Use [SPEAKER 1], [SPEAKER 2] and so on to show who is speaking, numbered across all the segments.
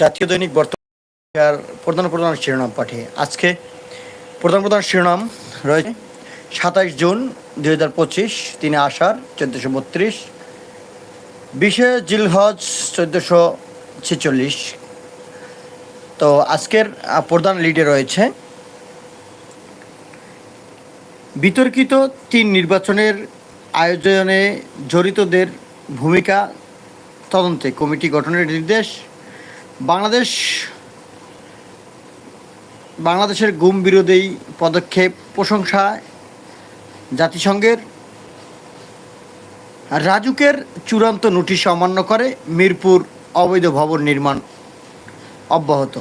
[SPEAKER 1] জাতীয় দৈনিক বর্তমান প্রধান প্রধান শিরোনাম পাঠে আজকে প্রধান প্রধান শিরোনাম রয়েছে। সাতাইশ জুন দুই হাজার পঁচিশ, তিনি আষাঢ় চোদ্দোশো বত্রিশ, বিশে জিলহজ চোদ্দোশো ছেচল্লিশ। তো আজকের প্রধান লিডে রয়েছে বিতর্কিত তিন নির্বাচনের আয়োজনে জড়িতদের ভূমিকা, তদন্তে কমিটি গঠনের নির্দেশ। বাংলাদেশ বাংলাদেশের গুম বিরোধী পদক্ষেপ, প্রশংসা জাতিসংঘের রাজুকের চূড়ান্ত নোটিশ অমান্য করে মিরপুর অবৈধ ভবন নির্মাণ অব্যাহত।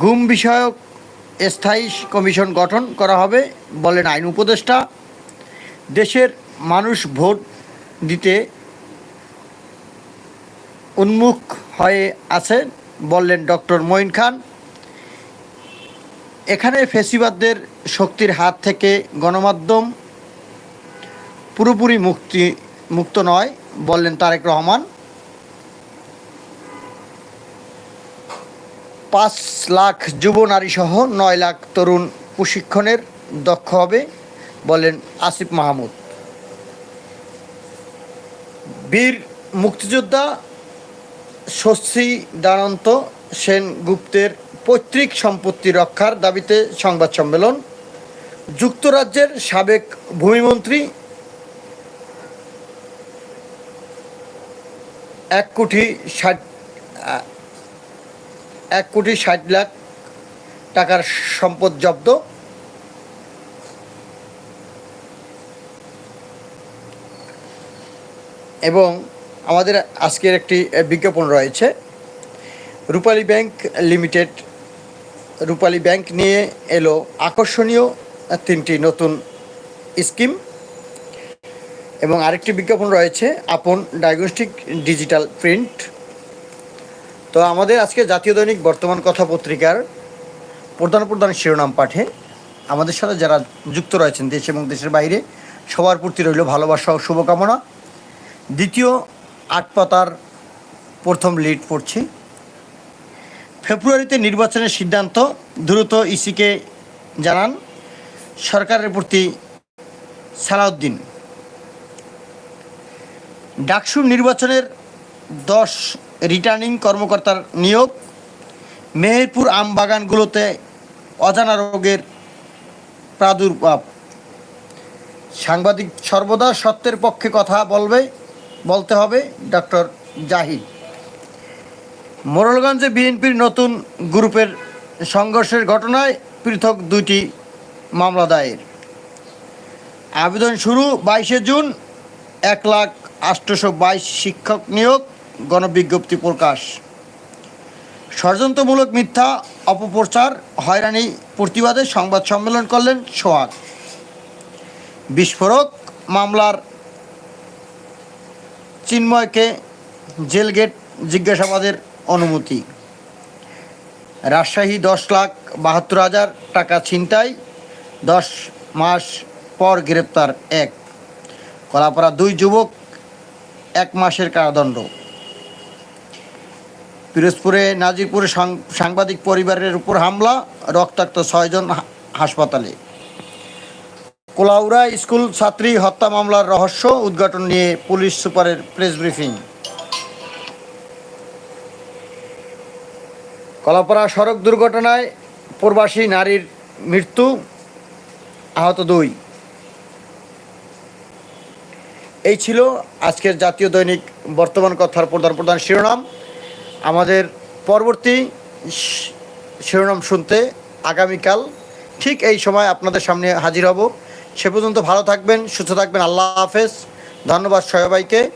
[SPEAKER 1] গুম বিষয়ক স্থায়ী কমিশন গঠন করা হবে বলেন আইন উপদেষ্টা। দেশের মানুষ ভোট দিতে উন্মুখ হয়ে আছে, বললেন ডক্টর মঈন খান। এখানে ফেসিবাদদের শক্তির হাত থেকে গণমাধ্যম পুরোপুরি মুক্তি, মুক্ত নয়, বললেন তারেক রহমান। পাঁচ লাখ যুব নারী সহ নয় লাখ তরুণ প্রশিক্ষণের দক্ষ হবে, বলেন আসিফ মাহমুদ। বীর মুক্তিযোদ্ধা শশী দানন্ত সেনগুপ্তের পৈতৃক সম্পত্তি রক্ষার দাবিতে সংবাদ সম্মেলন। যুক্তরাজ্যের সাবেক ভূমিমন্ত্রী এক কোটি ষাট এক কোটি ষাট লাখ টাকার সম্পদ জব্দ। এবং আমাদের আজকের একটি বিজ্ঞাপন রয়েছে। Rupali bank limited, Rupali bank নিয়ে এলো আকর্ষণীয় তিনটি নতুন স্কিম। এবং আরেকটি বিজ্ঞাপন রয়েছে, আপন ডায়াগনস্টিক ডিজিটাল প্রিন্ট। তো আমাদের আজকে জাতীয় দৈনিক বর্তমান কথা পত্রিকার প্রধান প্রধান শিরোনাম পাঠে আমাদের সাথে যারা যুক্ত রয়েছেন দেশ এবং দেশের বাইরে, সবার প্রতি রইল ভালোবাসা ও শুভকামনা। দ্বিতীয় আট পাতার প্রথম লিড পড়ছি। ফেব্রুয়ারিতে নির্বাচনের সিদ্ধান্ত, দ্রুত ইসিকে জানান সরকারের প্রতি সালাউদ্দিন। ডাকসুর নির্বাচনের দশ রিটার্নিং কর্মকর্তার নিয়োগ, মেহেরপুর আম বাগানগুলোতে অজানা রোগের প্রাদুর্ভাব। সাংবাদিক সর্বদা সত্যের পক্ষে কথা বলবে বলতে হবে, ডক্টর জাহিদ। মোরলগঞ্জে বিএনপির নতুন গ্রুপের সংঘর্ষের ঘটনায় পৃথক দুইটি মামলা দায়ের। আবেদন শুরু বাইশে জুন, এক লাখ আটশোশো বাইশ শিক্ষক নিয়োগ, গণবিজ্ঞপ্তি প্রকাশ। ষড়যন্ত্রমূলক মিথ্যা, অপপ্রচার, হয়রানি প্রতিবাদে সংবাদ সম্মেলন করলেন সোহাগ। বিস্ফোরক মামলার চিন্ময়কে জেলগেট জিজ্ঞাসাবাদের অনুমতি। রাজশাহী দশ লাখ বাহাত্তর হাজার টাকা ছিনতাই, দশ মাস পর গ্রেপ্তার এক। কলাপাড়া দুই যুবক, এক মাসের কারাদণ্ড। পিরোজপুরে নাজিরপুরে সাংবাদিক পরিবারের উপর হামলা, রক্তাক্ত ছয়জন হাসপাতালে। কোলাউড়া স্কুল ছাত্রী হত্যা মামলার রহস্য উদ্ঘাটন নিয়ে পুলিশ সুপারের প্রেস ব্রিফিং। কলাপাড়া সড়ক দুর্ঘটনায় প্রবাসী নারীর মৃত্যু, আহত দুই। এই ছিল আজকের জাতীয় দৈনিক বর্তমান কথার প্রধান প্রধান শিরোনাম। আমাদের পরবর্তী শিরোনাম শুনতে আগামীকাল ঠিক এই সময় আপনাদের সামনে হাজির হব। সে পর্যন্ত ভালো থাকবেন সুস্থ থাকবেন। আল্লাহ হাফেজ। ধন্যবাদ সবাইকে।